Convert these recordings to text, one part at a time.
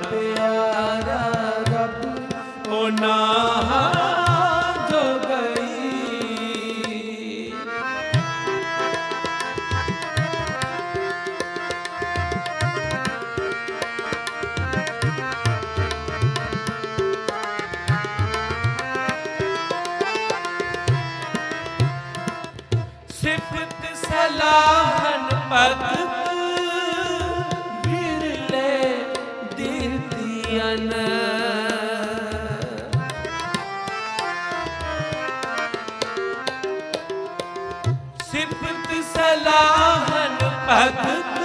ਪਿਆਰਾ ਰੱਬ ਓਨਾ ਜੋ ਗਈ ਸਿਫਤ ਸਲਾਹਨ ਭਗਤ ਦਿੱਤੀਆਂ ਸਿਫਤ ਸਲਾਹਨ ਭਗਤ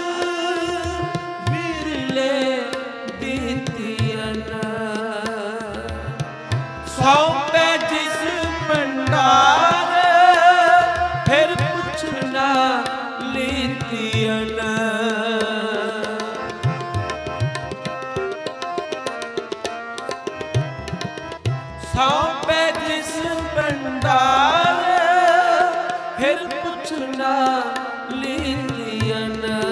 ਵਿਰਲੇ ਦਿੱਤੀਆਂ ਸੌਂਪੇ ਜਿਸ ਭੰਡਾਰ ਫਿਰ ਪੁੱਛਣਾ ਲੀਤੀਆਂ ਪੁੱਛਣਾ ਲੀਤੀਆਂ ਉਹਨਾਂ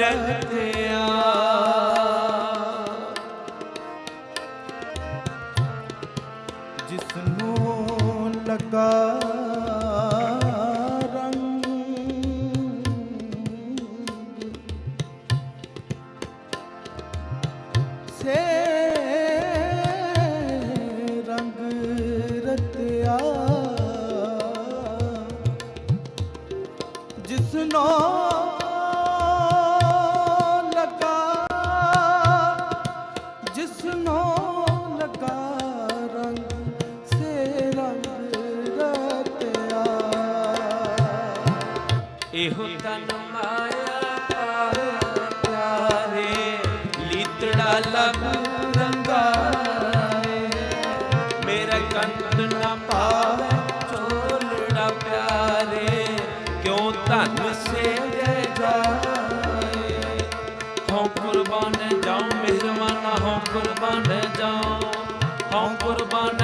ਰੰਗ ਰਹਤਿਆ ਜਿਸ ਨੂੰ ਲਗਾ ਰੰਗ। ਸੇ ਰੰਗ ਰਤਿਆ। ਜਿਸ ਨੂੰ ਇਹੋ ਤਨ ਮਾਇਆ ਪਾਇਆ ਪਿਆਰੇ, ਲੀਤੜਾ ਲਬ ਰੰਗਾਏ। ਮੇਰਾ ਕੰਤ ਨਾ ਪਾਵੇ ਚੋਲੜਾ ਪਿਆਰੇ, ਕਿਉਂ ਧਨ ਸੇ ਜਾਏ? ਹਉ ਕੁਰਬਾਨ ਜਾਉ, ਮਿਹਰਬਾਨਾ, ਹਉ ਕੁਰਬਾਨ ਜਾਉ, ਹਉ ਕੁਰਬਾਨ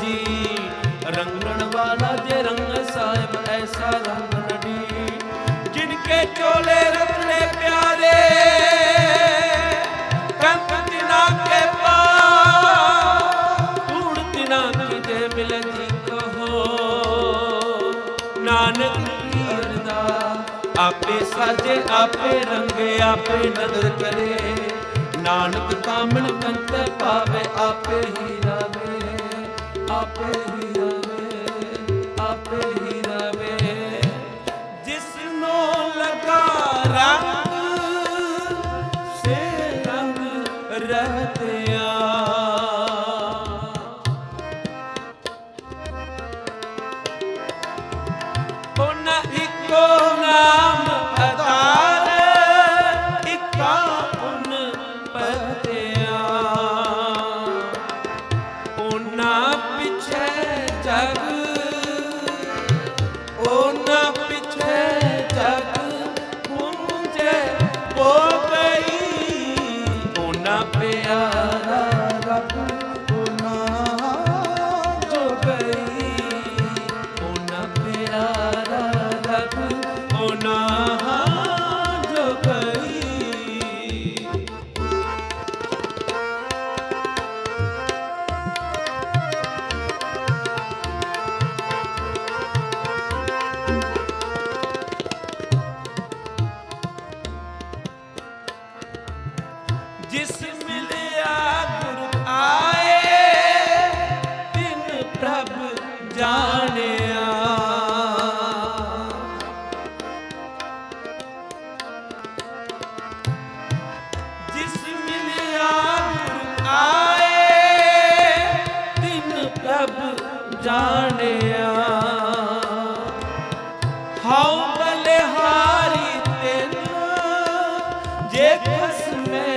ਜੀ ਰੰਗਣ ਵਾਲਾ ਜੇ ਰੰਗ ਸਾਹਿਬ ਐਸਾ ਰੰਗ ਨਡੀ ਜਿਨਕੇ ਚੋਲੇ ਰਤਨੇ ਪਿਆਰੇ ਕੰਤ ਤਿਨਾ ਕੇ ਪਾ। ਧੂੜ ਤਿਨਾ ਕੀ ਜੇ ਮਿਲ ਜੀ ਕਹੋ ਨਾਨਕ ਕੀ ਅਰਦਾ ਆਪੇ ਸਾਜੇ, ਆਪੇ ਰੰਗੇ, ਆਪੇ ਨਦਰ ਕਰੇ। ਨਾਨਕ ਕਾਮਣ ਕੰਤ ਪਾਵੇ, ਆਪੇ ਹੀ ਰਵੇ। ਆਪੇ ਹੀ ਰਵੇ ਆਪੇ ਹੀ ਰਵੇ। ਜਿਸ ਨੂੰ ਲਗਾ ਰੰਗ ਸੇ ਰੰਗ ਰਹਤਿਆ ਮਾਇਆ ਜਿਸ ਮਿਲਿਆ ਗੁਰ ਜਾਣਿਆ। ਹਉ ਬਲਿਹਾਰੀ ਤਿਨ ਜੇ ਖਸ ਮੈਂ